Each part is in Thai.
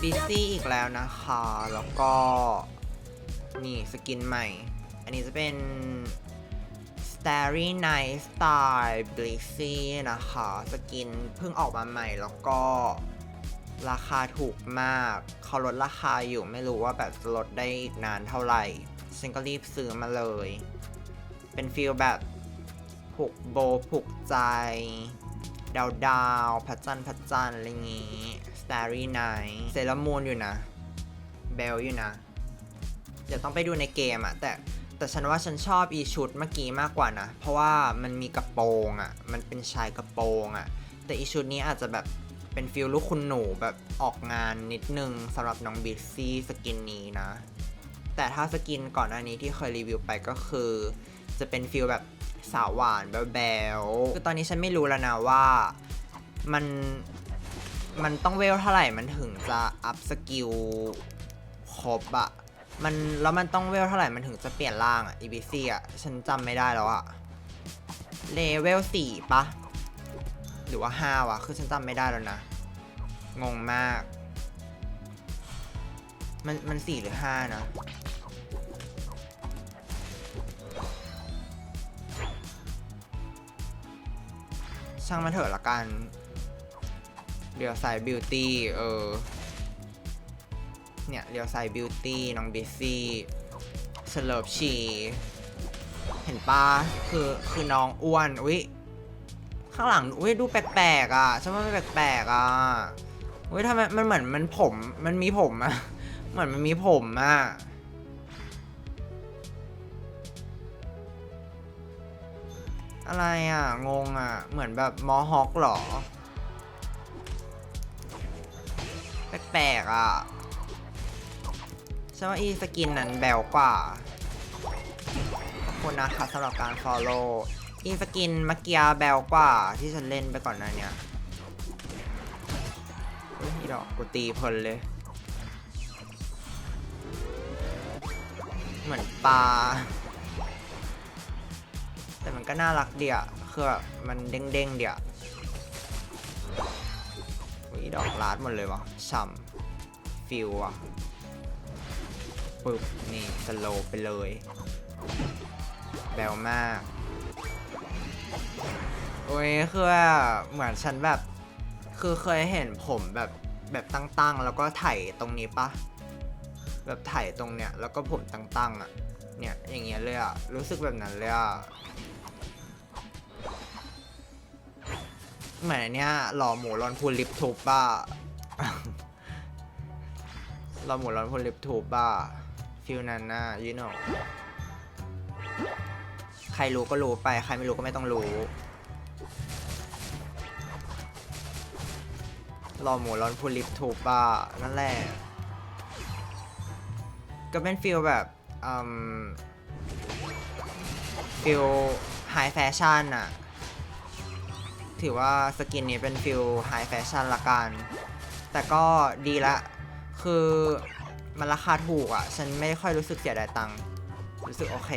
บิซี่อีกแล้วนะคะ แล้วก็ นี่สกินใหม่ อันนี้จะเป็น Starry Night Style b l i z z y นะคะ สกินเพิ่งออกมาใหม่ แล้วก็ราคาถูกมาก เขาลดราคาอยู่ไม่รู้ว่าแบบจะลดได้อีกนานเท่าไหร่ฉันก็รีบซื้อมาเลย เป็นฟีลแบบผูกโบผูกใจ ดาวดาวพระจันทร์พระจันทร์อะไรอย่างงี้ Starry Night เซรามูนอยู่นะ เบลอยู่นะ เดี๋ยวต้องไปดูในเกมอะแต่แต่ฉันว่าฉันชอบอีชุดเมื่อกี้มากกว่านะ เพราะว่ามันมีกระโปรงอะมันเป็นชายกระโปรงอะแต่อีชุดนี้อาจจะแบบเป็นฟิลลูกคุณหนูแบบออกงานนิดนึงสำหรับน้องบิซซี่สกินนี้นะ แต่ถ้าสกินก่อนหน้านี้ที่เคยรีวิวไปก็คือ จะเป็นฟิลแบบสาวหวานแบวๆคือตอนนี้ฉันไม่รู้แล้วนะว่ามันมันต้องเวลเท่าไหร่มันถึงจะอัพสกิลครบอะมันแล้วมันต้องเวลเท่าไหร่มันถึงจะเปลี่ยนร่างอะ EBC อะฉันจำไม่ได้แล้วอะเลเวลสี่ปะหรือว่าห้าวะคือฉันจำไม่ได้แล้วนะ งงมาก มันมันสี่หรือห้านะ ช่างมันเถอะละกันเรียวสายบิวตี้เออ เนี่ยเรียวสายบิวตี้น้องบิซซี่เฉลิบชีเห็นปะคือคือน้องอ้วนอุ้ยข้างหลังอุ้ยดูแปลกๆอะฉันว่ามันแปลกๆอะอุ้ยทำไมมันเหมือนมันผมมันมีผมอะเหมือนมันมีผมอะ อะไรอะ งงอะ เหมือนแบบมอฮอคหรอ แปลกๆอะฉันว่าอีสกินนั้นแบวกว่า ขอบคุณนะคะสำหรับการ follow อีสกินมื่อกี้แบวกว่าที่ฉันเล่นไปก่อนหน้าเนี่ยเฮ้ยอีดอกกูตีเพลินเลย เหมือนปลา แต่มันก็น่ารักเดียคือแบบมันเด้งๆเดียอุ๊ยดอกลาดหมดเลยวะช่ำฟิลอะปึ๊บนี่สโลไปเลย แบวมาก โอ้ยคือเหมือนฉันแบบ คือเคยเห็นผมแบบแบบตั้งๆ แล้วก็ไถตรงนี้ปะแบบไถตรงเนี้ยแล้วก็ผมตั้งๆอะเนี่ยอย่างเงี้ยเลยอะรู้สึกแบบนั้นเลยอะ เหมือนเนี้ยหล่อหมูรอนพูลลิปทูบบ้าหล่อหมูรอนพูลลิปทูบบ้าฟิลนั้นน่ะยูโน่ใครรู้ก็รู้ไป ใครไม่รู้ก็ไม่ต้องรู้หล่อหมูรอนพูลลิปทูบบ้านั่นแหละก็เป็นฟิลแบบอืมฟิลไฮแฟชั่นอะ ถือว่าสกินนี้เป็นฟิลไฮแฟชั่นละกัน แต่ก็ดีละ คือมันราคาถูกอะ่ะ ฉันไม่ค่อยรู้สึกเสียดายตังค์รู้สึกโอเค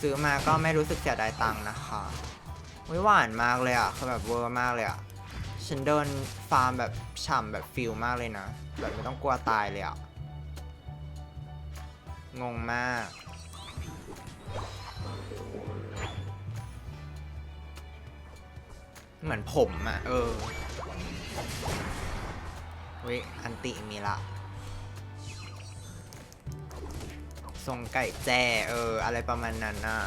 ซื้อมาก็ไม่รู้สึกเสียดายตังค์นะคะวิหวานมากเลยอะ่ะคือแบบเวอร์มากเลยอะ่ะฉันเดินฟาร์มแบบฉ่ำแบบฟิลมากเลยนะ แบบไม่ต้องกลัวตายเลยอะ่ะงงมาก เหมือนผมอะ่ะ เออเว้ยอันติมีละทรงไก่แจเออ อะไรประมาณนั้นน่ะ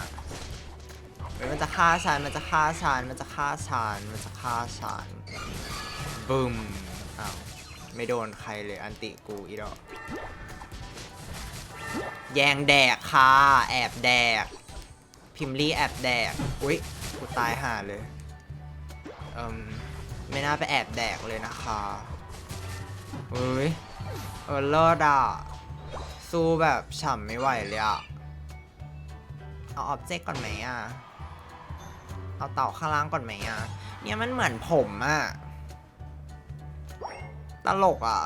มันจะฆ่าฉันมันจะฆ่าฉันมันจะฆ่าฉันมันจะฆ่าฉันบึมอ้าวไม่โดนใครเลยอันติกูอีดอกแยงแดกค่ะ แอบแดก พิมลี่แอบแดก อุ้ยกูตายห่าเลย เอิมไม่น่าไปแอบแดกเลยนะคะเฮ้ยเออเลิศอะ สู้แบบฉ่ำไม่ไหวเลยอะ เอาออบเจกต์ก่อนไหมอะ เอาเต่าข้างล่างก่อนไหมอะ เนี่ยมันเหมือนผมอะ ตลกอะ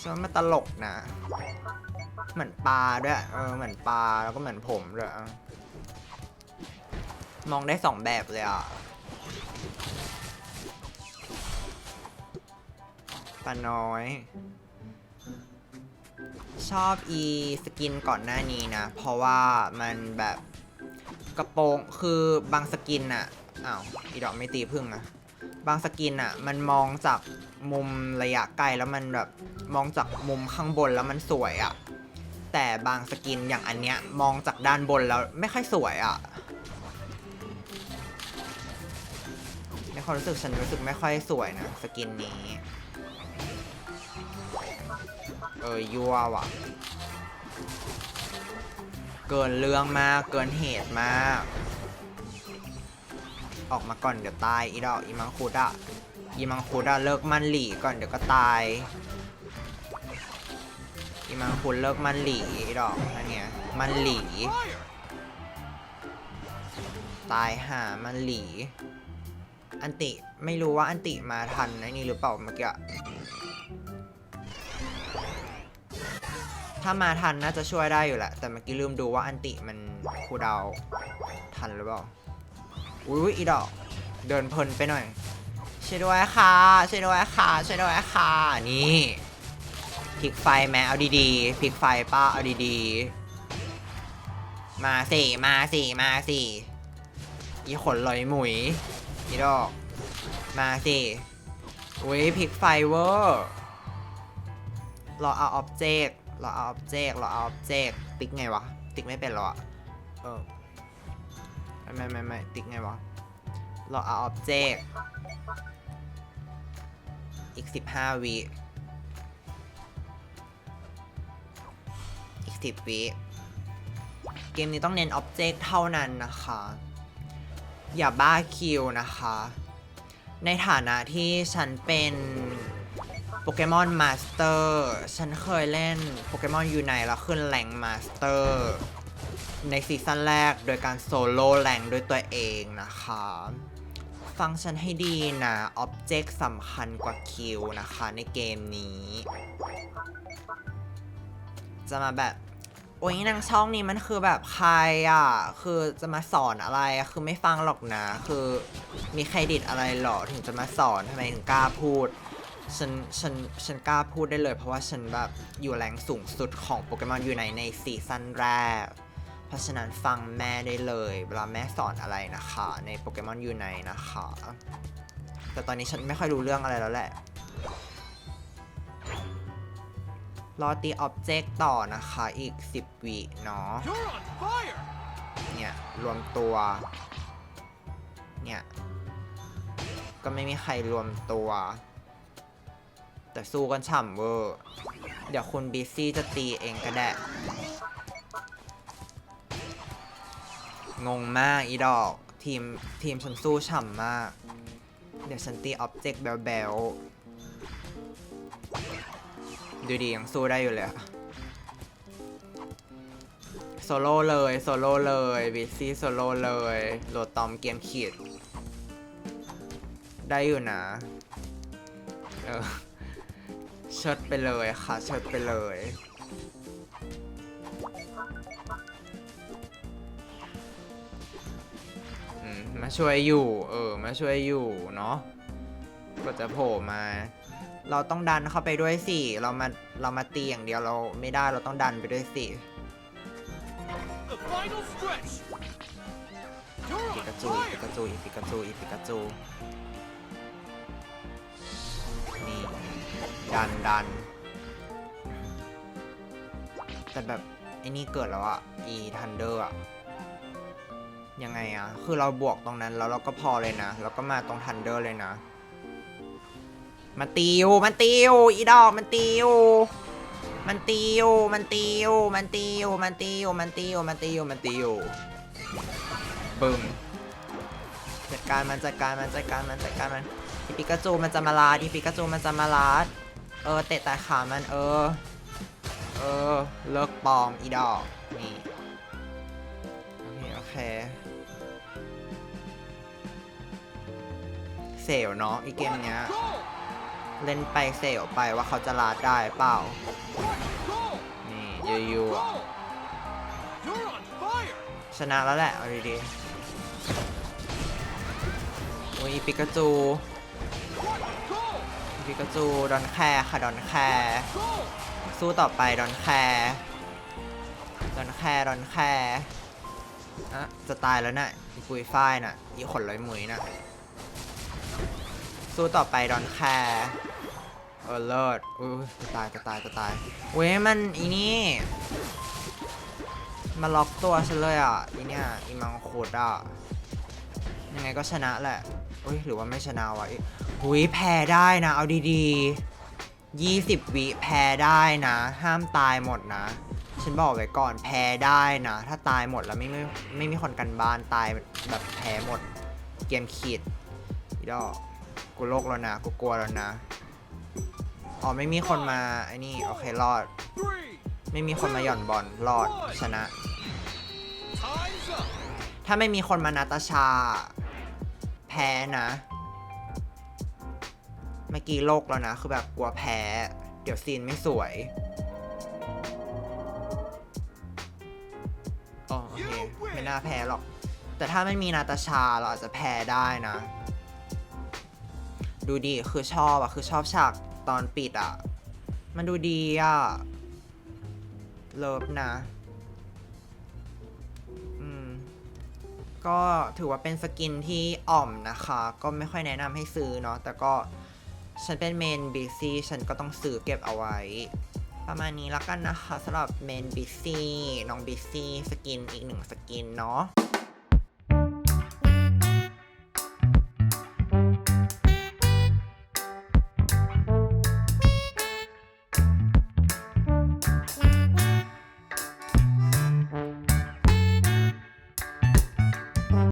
ฉันว่ามันตลกนะ เหมือนปลาด้วย เออ เหมือนปลาแล้วก็เหมือนผมด้วยอ มองได้สองแบบเลยอะปาน้อย ชอบอีสกินก่อนหน้านี้นะ เพราะว่ามันแบบกระโปรงคือบางสกินอะอ้าวอีดอกไม่ตีพึ่งอะบางสกินอะมันมองจากมุมระยะไกลแล้วมันแบบมองจากมุมข้างบนแล้วมันสวยอะแต่บางสกินอย่างอันเนี้ยมองจากด้านบนแล้วไม่ค่อยสวยอะ ความรู้สึกฉันรู้สึกไม่ค่อยสวยนะสกินนี้ เออยั่วว่ะ เกินเรื่องมากเกินเหตุมาก ออกมาก่อนเดี๋ยวตายอีดอกอีมังคุดอะอีมังคุดอะเลิกมันหลีก่อนเดี๋ยวก็ตายอีมังคุดเลิกมันหลีอีดอกนั่นไงมันหลี ตายหามันหลี อันติไม่รู้ว่าอันติมาทันไอ้นี่หรือเปล่าเมื่อกี้ถ้ามาทันน่าจะช่วยได้อยู่แหละ แต่เมื่อกี้ลืมดูว่าอันติมันคูดาวทันหรือเปล่า อุ้ยอีดอก เดินเพลินไปหน่อยช่วยด้วยค่ะช่วยด้วยค่ะช่วยด้วยค่ะ นี่พลิกไฟแม้เอาดีๆพลิกไฟป้าเอาดีๆ มาสิมาสิมาสิอีขนลอยหมุย อีดอก มาสิอุ้ยพลิกไฟเวอร์รอเอาออบเจกต์รอเอาออบเจกต์รอเอาออบเจกต์ติ๊กไงวะ ติ๊กไม่เป็นหรอเออไม่ไม่ไม่ติ๊กไงวะรอเอาออบเจกต์อีก 15 วิ อีก 10 วิ เกมนี้ต้องเน้นออบเจกต์เท่านั้นนะคะ อย่าบ้าคิวนะคะ ในฐานะที่ฉันเป็นโปเกมอนมาสเตอร์ฉันเคยเล่นโปเกมอนยูไนแล้วขึ้นแรงมาสเตอร์ในซีซั่นแรกโดยการโซโล่แรงด้วยตัวเองนะคะ ฟังฉันให้ดีนะออบเจกต์สำคัญกว่าคิวนะคะในเกมนี้ จะมาแบบ โอ้ยนางช่องนี้มันคือแบบใครอะ คือจะมาสอนอะไรอะคือไม่ฟังหรอกนะ คือมีเครดิตอะไรหรอถึงจะมาสอนทำไมถึงกล้าพูดฉันฉันฉันกล้าพูดได้เลย เพราะว่าฉันแบบอยู่แรงสูงสุดของโปเกมอนอยู่ในในซีซั่นแรก เพราะฉะนั้นฟังแม่ได้เลยเวลาแม่สอนอะไรนะคะ ในโปเกมอนยูไนนะคะ แต่ตอนนี้ฉันไม่ค่อยรู้เรื่องอะไรแล้วแหละ รอตีออบเจกต์ต่อนะคะอีก 10 วิเนาะ You're on fire! เนี่ย รวมตัว เนี่ย ก็ไม่มีใครรวมตัว แต่สู้กันฉ่ำเวอร์เดี๋ยวคุณบีซี่จะตีเองก็ได้ งงมากอีดอก ทีม ทีมฉันสู้ฉ่ำมาก เดี๋ยวฉันตีออบเจกต์แบลๆ ดูดียังสู้ได้อยู่เลยอะโซโล่เลย โซโล่เลยบีซี่โซโล่เลยโหลดตอมเกมขีด ได้อยู่นะ เออเชิดไปเลยค่ะเชิดไปเลยมาช่วยอยู่ เออ มาช่วยอยู่เนาะก็จะโผล่มา เราต้องดันเข้าไปด้วยสิ เรามาเรามาตีอย่างเดียวเราไม่ได้เราต้องดันไปด้วยสิ The final stretch! You're ปิ on กาจูอี fire! ปิกาจูอีปิกาจูอีปิกาจูนี่ดันดันแต่แบบไอ้นี่เกิดแล้วอะอีทันเดอร์อะยังไงอะคือเราบวกตรงนั้นแล้วเราก็พอเลยนะ แล้วก็มาตรงทันเดอร์เลยนะ มันติวมันติวอีดอกมันติวมันติวมันติวมันติวมันติวมันติวมันติวมันติวบึ้มจัดการมันจัดการมันจัดการมันจัดการมันอีปิกาจูมันจะมาลาดอีปิกาจูมันจะมาลาดเออเตะแต่ขามันเออ เออ เลิกปลอมอีดอกนี่โอเคโอเคเซลเนาะอีเกมเนี้ย Go! เล่นไปเซลไปว่าเขาจะลาดได้เปล่า นี่ยูๆ Go! อะ You're on fire! ชนะแล้วแหละเอาดีๆโอ้ยปิกาจูปิกาจูดอนแคร์ค่ะดอนแคร์สู้ต่อไปดอนแคร์ดอนแคร์ดอนแคร์อะจะตายแล้วน่ะอีปุยฝ้ายน่ะอีขนลอยมุยน่ะสู้ต่อไปดอนแคร์ เออเลิศอุ้ยจะตายจะตายจะตายเว้ยมันอีนี่มาล็อกตัวฉันเลยอะอีเนี่ยอีมังคุดอะยังไงก็ชนะแหละอุ้ยหรือว่าไม่ชนะวะหุยแพ้ได้นะ เอาดีๆ20วิแพ้ได้นะ ห้ามตายหมดนะ ฉันบอกไว้ก่อนแพ้ได้นะ ถ้าตายหมดแล้วไม่ไม่ไม่มีคนกันบ้านตายแบบแพ้หมด เกมขีดอีดอกกูโลกแล้วนะ กูกลัวแล้วนะ อ๋อไม่มีคนมาไอ้นี่โอเครอด ไม่มีคนมาหย่อนบอลรอดชนะ ถ้าไม่มีคนมานาตาชา แพ้นะ เมื่อกี้โลกแล้วนะ คือแบบกลัวแพ้ เดี๋ยวซีนไม่สวยอ๋อโอเคไม่น่าแพ้หรอก แต่ถ้าไม่มีนาตาชาเราอาจจะแพ้ได้นะ ดูดีคือชอบอะคือชอบฉาก ตอนปิดอะมันดูดีอะเลิฟนะ อืม ก็ถือว่าเป็นสกินที่อ่อมนะคะ ก็ไม่ค่อยแนะนำให้ซื้อเนาะ แต่ก็ฉันเป็นเมนบีซี่ฉันก็ต้องซื้อเก็บเอาไว้ ประมาณนี้แล้วกันนะคะสำหรับเมนบีซี่น้องบีซี่สกินอีกหนึ่งสกินเนาะ